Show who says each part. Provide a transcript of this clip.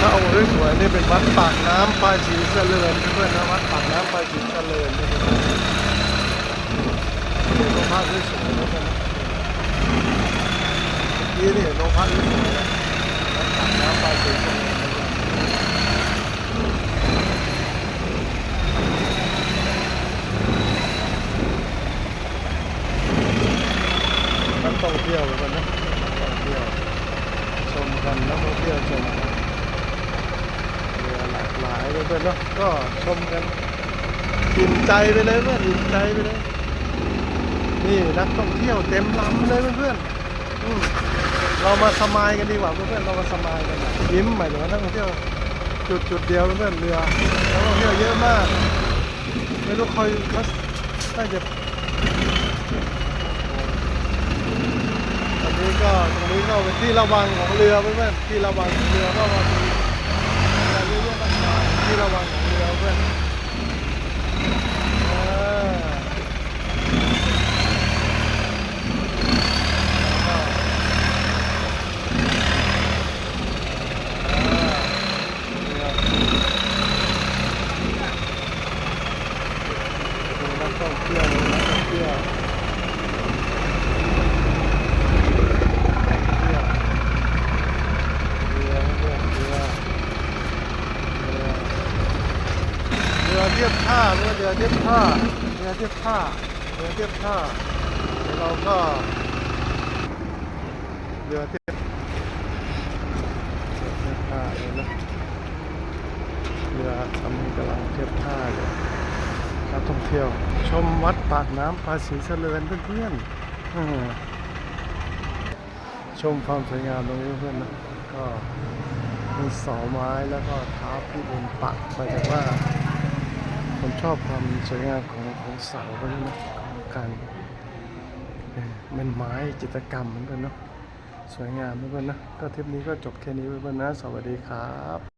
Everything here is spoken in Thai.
Speaker 1: ถ้าเอาสวยๆนี่เป็นวัดปากน้ำปลายสีเจริญเพื่อนนะวัดปากน้ำปลายสีเจริญนี่เป็นโรงพักสวยๆนะเพื่อนนะเมื่อกี้นี่โรงพักสวยๆนะวัดปากน้ำปลายสีเจริญนะเพื่อนนักท่องเที่ยวกันนะนักท่องเที่ยวชมกันนักท่องเที่ยวชมกันเรือหลากหลาย เลยเพื่อนเนาะก็ชมกันอิ่มใจไปเลยเพื่อนอิ่มใจไปเลย นี่นักท่องเที่ยวเต็มลำเลยเพื่อนๆเรามาสมายกันดีกว่าเพื่อนๆเรามาสมายกันยิ้มหมายถึงว่านักท่องเที่ยวจุดจุดเดียวเพื่อนเรือนักท่องเที่ยวเยอะมากไม่รู้คอยเขาน่าจะตอนนี้ก็ตรงนี้ก็เป็นที่ระวังของเรือเพื่อนๆที่ระวังของเรือก็มามีอะไรเยอะๆมากมาย ที่ระวังของเรือเพื่อนอ่าอ่าดูนักท่องเที่ยวดูนักท่องเที่ยว เรือเรือเรือเรือเรือเทียบท่าเรือเรือเทียบท่าเรือเทียบท่าเรือเทียบท่าเราก็เรือเทียบเรือเทียบท่าเลยนะเรือทำกำลังเทียบท่าเลยนักท่องเที่ยว ชมวัดปากน้ำภาษีเจริญเพื่อนๆอืมชมความสวยงามตรงนี้เพื่อนนะก็มีเสาไม้แล้วก็เท้าพี่บนปักมาจากว่า ชอบความสวยงามของของเสาพวกนี้นะของการเป็นไม้จิตรกรรมเหมือนกันเนาะสวยงามเพื่อนๆนะก็ทริปนี้ก็จบแค่นี้เพื่อนๆนะ สวัสดีครับ